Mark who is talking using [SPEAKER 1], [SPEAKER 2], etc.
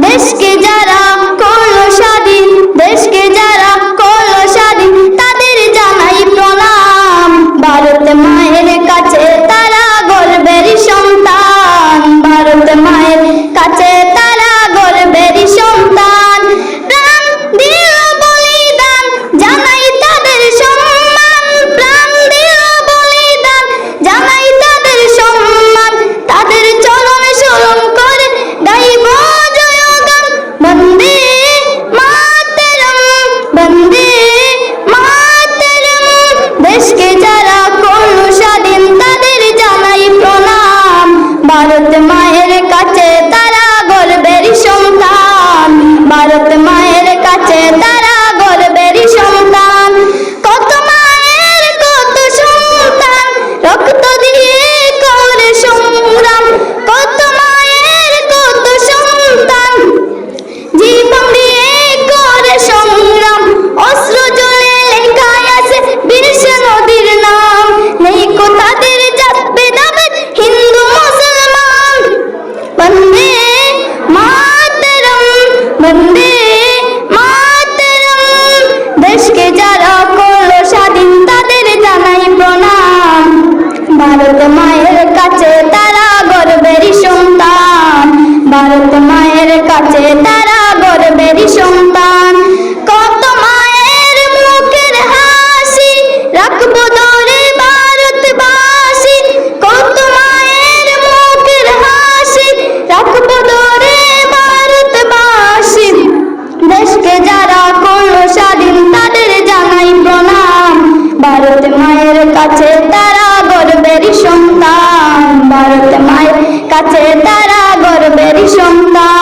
[SPEAKER 1] দেশকে যারা ভারত মায়ের কাছে সন্তান